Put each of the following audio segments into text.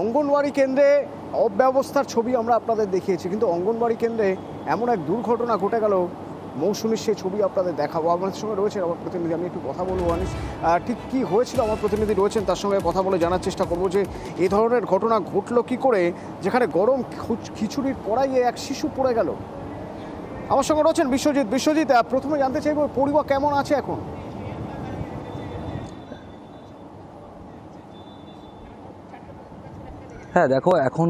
অঙ্গনওয়াড়ি কেন্দ্রে অব্যবস্থার ছবি আমরা আপনাদের দেখিয়েছি, কিন্তু অঙ্গনওয়াড়ি কেন্দ্রে এমন এক দুর্ঘটনা ঘটে গেল। মৌসুমীর সেই ছবি আপনাদের দেখাবো। আমাদের সঙ্গে রয়েছে আমার প্রতিনিধি, আমি একটু কথা বলব, আনিস। ঠিক কী হয়েছিল? আমার প্রতিনিধি রয়েছেন, তার সঙ্গে কথা বলে জানার চেষ্টা করব যে এই ধরনের ঘটনা ঘটলো কি করে, যেখানে গরম খিচুড়ির কড়াইয়ে এক শিশু পড়ে গেল। আমার সঙ্গে রয়েছেন বিশ্বজিৎ। বিশ্বজিৎ প্রথমে জানতে চাইব পরিবার কেমন আছে এখন? হ্যাঁ দেখো এখন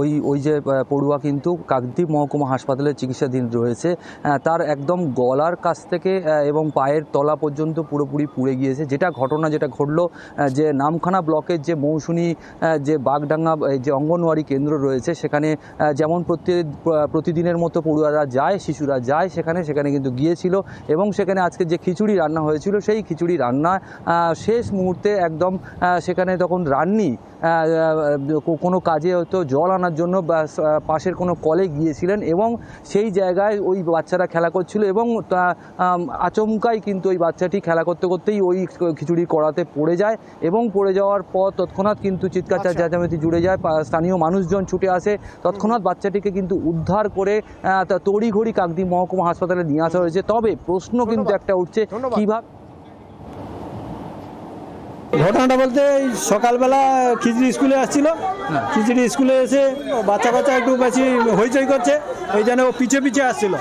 ওই ওই যে পড়ুয়া কিন্তু কাকদ্বীপ মহকুমা হাসপাতালে চিকিৎসাধীন রয়েছে। তার একদম গলার কাছ থেকে এবং পায়ের তলা পর্যন্ত পুরোপুরি পুড়ে গিয়েছে। যেটা ঘটনা যেটা ঘটলো যে নামখানা ব্লকের যে আহ, যে বাগডাঙ্গা যে অঙ্গনওয়াড়ি কেন্দ্র রয়েছে সেখানে যেমন প্রতি প্রতিদিনের মতো পড়ুয়ারা যায় শিশুরা যায় সেখানে সেখানে কিন্তু গিয়েছিল এবং সেখানে আজকে যে খিচুড়ি রান্না হয়েছিল সেই খিচুড়ি রান্না শেষ মুহূর্তে একদম সেখানে তখন রান্নি কোনো কাজে হয়তো জল আনার জন্য বা পাশের কোনো কলে গিয়েছিলেন এবং সেই জায়গায় ওই বাচ্চারা খেলা করছিল এবং আচমকাই কিন্তু ওই বাচ্চাটি খেলা করতে করতেই ওই খিচুড়ি কড়াতে পড়ে যায় এবং পড়ে যাওয়ার পর তৎক্ষণাৎ কিন্তু চিৎকার আচ্ছা। চেঁচামেচি জুড়ে যায় স্থানীয় মানুষজন ছুটে আসে তৎক্ষণাৎ বাচ্চাটিকে কিন্তু উদ্ধার করে তা তড়িঘড়ি কাকদি মহকুমা হাসপাতালে নিয়ে আসা হয়েছে তবে প্রশ্ন কিন্তু একটা উঠছে। কীভাবে ঘটনাটা বলতে সকালবেলা খিচড়ি স্কুলে আসছিল। খিচড়ি স্কুলে এসে বাচ্চা বাচ্চা একটু বেশি হইচই করছে এই জন্য ও পিছিয়ে পিছিয়ে আসছিল।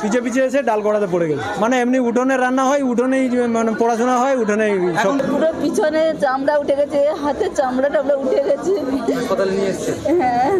পিছিয়ে পিছিয়ে এসে ডাল গড়াতে পড়ে গেল। মানে এমনি উঠোনে রান্না হয় উঠোনেই মানে পড়াশোনা হয় উঠোনেই পুরো পিছনে চামড়া উঠে গেছে হাতে চামড়া টামড়া উঠে গেছে। হ্যাঁ।